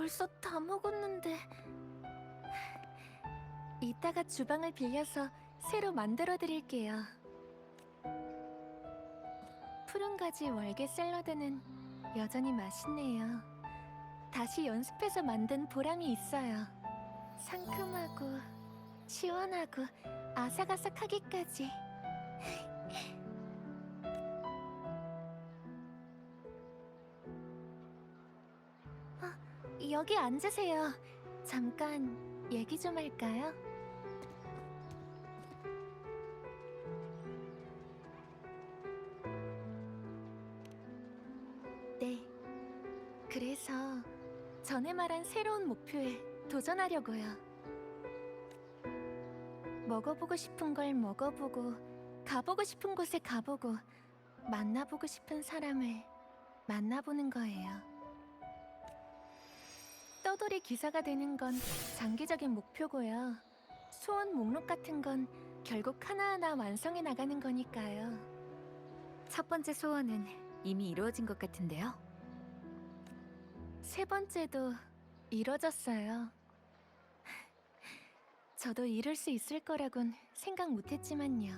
벌써 다 먹었는데. 이따가 주방을 빌려서 새로 만들어 드릴게요. 푸른 가지 월계 샐러드는 여전히 맛있네요. 다시 연습해서 만든 보람이 있어요. 상큼하고 시원하고 아삭아삭하기까지. 여기 앉으세요. 잠깐 얘기 좀 할까요? 네. 그래서 전에 말한 새로운 목표에 도전하려고요. 먹어보고 싶은 걸 먹어보고, 가보고 싶은 곳에 가보고, 만나보고 싶은 사람을 만나보는 거예요. 떠돌이 기사가 되는 건 장기적인 목표고요. 소원 목록 같은 건 결국 하나하나 완성해 나가는 거니까요. 첫 번째 소원은 이미 이루어진 것 같은데요. 세 번째도 이뤄졌어요. 저도 이룰 수 있을 거라곤 생각 못했지만요.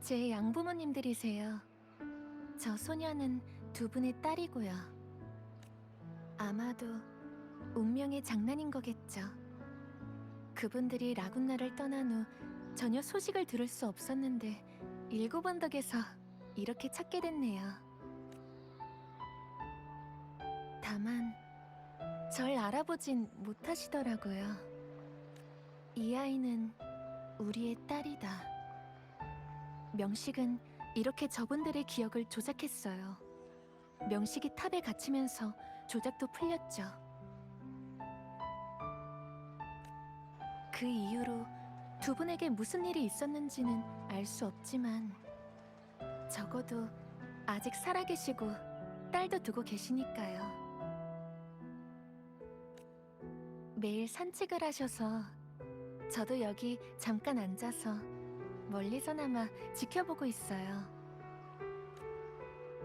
제 양부모님들이세요. 저 소녀는 두 분의 딸이고요. 아마도 운명의 장난인 거겠죠. 그분들이 라군나를 떠난 후 전혀 소식을 들을 수 없었는데 일곱 언덕에서 이렇게 찾게 됐네요. 다만 절 알아보진 못하시더라고요. 이 아이는 우리의 딸이다. 명식은 이렇게 저분들의 기억을 조작했어요. 명식이 탑에 갇히면서 조작도 풀렸죠. 그 이후로 두 분에게 무슨 일이 있었는지는 알 수 없지만 적어도 아직 살아계시고 딸도 두고 계시니까요. 매일 산책을 하셔서 저도 여기 잠깐 앉아서 멀리서나마 지켜보고 있어요.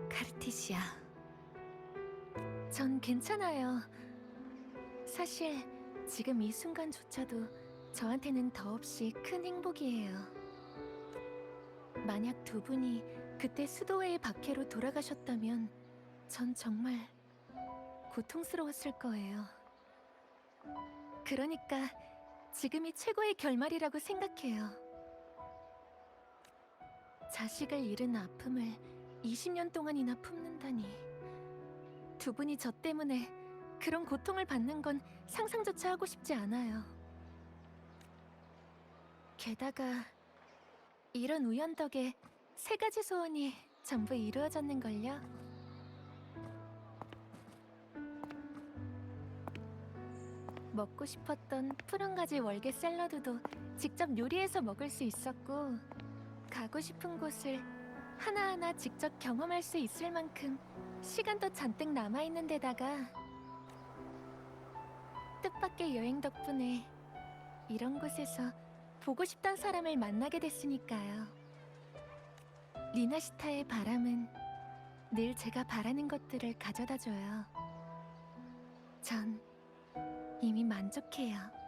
카르티시아. 전 괜찮아요. 사실 지금 이 순간조차도 저한테는 더없이 큰 행복이에요. 만약 두 분이 그때 수도회의 박해로 돌아가셨다면 전 정말 고통스러웠을 거예요. 그러니까 지금이 최고의 결말이라고 생각해요. 자식을 잃은 아픔을 20년 동안이나 품는다니. 두 분이 저 때문에 그런 고통을 받는 건 상상조차 하고 싶지 않아요. 게다가 이런 우연 덕에 세 가지 소원이 전부 이루어졌는걸요. 먹고 싶었던 푸른 가지 월계 샐러드도 직접 요리해서 먹을 수 있었고 가고 싶은 곳을 하나하나 직접 경험할 수 있을 만큼 시간도 잔뜩 남아 있는 데다가 뜻밖의 여행 덕분에 이런 곳에서 보고 싶던 사람을 만나게 됐으니까요. 리나시타의 바람은 늘 제가 바라는 것들을 가져다 줘요. 전 이미 만족해요.